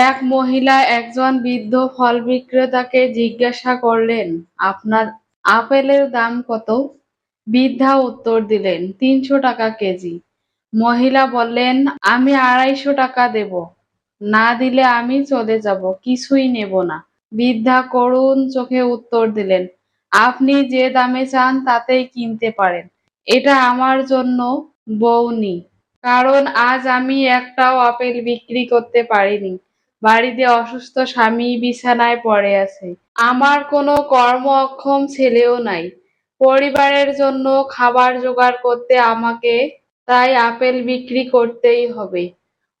এক মহিলা, একজন বৃদ্ধ ফল বিক্রেতাকে জিজ্ঞাসা করলেন, আপনার আপেলের দাম কত? বৃদ্ধা উত্তর দিলেন, তিনশো টাকা কেজি। মহিলা বললেন, আমি আড়াইশো টাকা দেব। না দিলে আমি চলে যাব, কিছুই নেব না। বৃদ্ধা করুণ চোখে উত্তর দিলেন, আপনি যে দামে চান তাতেই কিনতে পারেন। এটা আমার জন্য বউনি, কারণ আজ আমি একটাও আপেল বিক্রি করতে পারিনি। বাড়িতে অসুস্থ স্বামী বিছানায় পড়ে আছে। আমার কোনো কর্ম অক্ষম ছেলেও নাই। পরিবারের জন্য খাবার জোগাড় করতে আমাকে তাই আপেল বিক্রি করতেই হবে।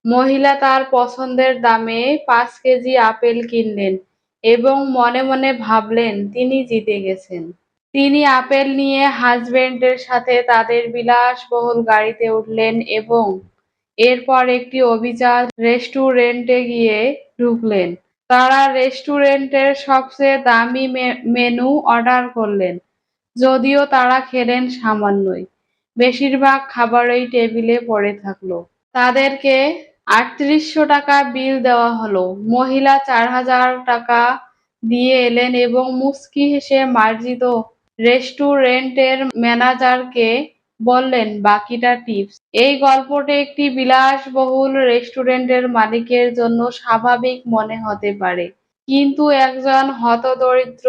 মহিলা তার পছন্দের দামে পাঁচ কেজি আপেল কিনলেন এবং মনে মনে ভাবলেন তিনি জিতে গেছেন। তিনি আপেল নিয়ে হাজবেন্ডের সাথে তাদের বিলাসবহুল গাড়িতে উঠলেন এবং এরপর একটি অভিজাত রেস্টুরেন্টে গিয়ে ঢুকলেন। তারা রেস্টুরেন্টের সবচেয়ে দামি মেনু অর্ডার করলেন, যদিও তারা খেলেন সামান্যই। বেশিরভাগ খাবারই টেবিলে পড়ে থাকল। তাদেরকে আটত্রিশশো টাকা বিল দেওয়া হলো। মহিলা চার হাজার টাকা দিয়ে এলেন এবং মুস্কি হেসে মার্জিত রেস্টুরেন্টের ম্যানেজারকে বললেন, বাকিটা টিপস। এই গল্পটি একটি বিলাসবহুল রেস্টুরেন্টের মালিকের জন্য স্বাভাবিক মনে হতে পারে। কিন্তু একজন হতদরিদ্র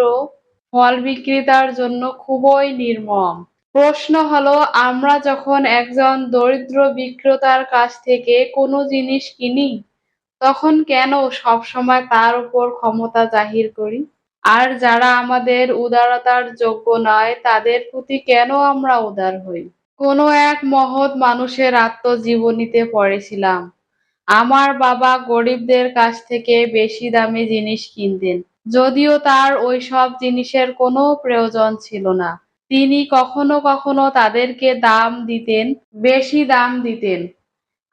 ফল বিক্রেতার জন্য খুবই নির্মম। প্রশ্ন হলো, আমরা যখন একজন দরিদ্র বিক্রেতার কাছ থেকে কোনো জিনিস কিনি, তখন কেন সবসময় তার উপর ক্ষমতা জাহির করি? আর যারা আমাদের উদারতার যোগ্য নয়, তাদের প্রতি কেন আমরা উদার হই? কোনো এক মহৎ মানুষের আত্মজীবনীতে পড়েছিলাম। আমার বাবা গরিবদের কাছ থেকে বেশি দামি জিনিস কিনতেন, যদিও তার ওই সব জিনিসের কোনো প্রয়োজন ছিল না। তিনি কখনো কখনো তাদেরকে দাম দিতেন, বেশি দাম দিতেন।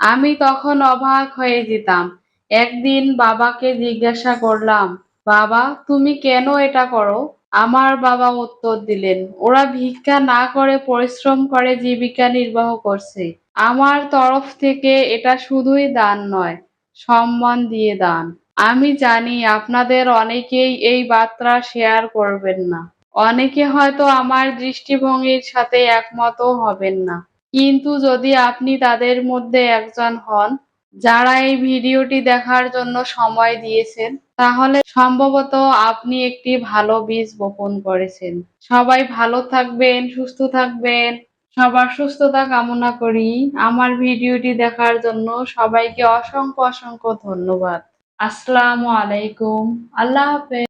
আমি তখন অবাক হয়ে যেতাম। একদিন বাবাকে জিজ্ঞাসা করলাম, বাবা, তুমি কেন এটা করো? আমার বাবা উত্তর দিলেন, ওরা ভিক্ষা না করে পরিশ্রম করে জীবিকা নির্বাহ করছে। আমার তরফ থেকে এটা শুধুই দান নয়, সম্মান দিয়ে দান। আমি জানি আপনাদের অনেকেই এই বার্তা শেয়ার করবেন না। অনেকে হয়তো আমার দৃষ্টিভঙ্গির সাথে একমতও হবেন না। কিন্তু যদি আপনি তাদের মধ্যে একজন হন যারা এই ভিডিওটি দেখার জন্য সময় দিয়েছেন, তাহলে সম্ভবত আপনি একটি ভালো বীজ বপন করেছেন। সবাই ভালো থাকবেন, সুস্থ থাকবেন, সবার সুস্থতা কামনা করি। আমার ভিডিওটি দেখার জন্য সবাইকে অসংখ্য অসংখ্য ধন্যবাদ। আসসালামু আলাইকুম। আল্লাহ হাফেজ।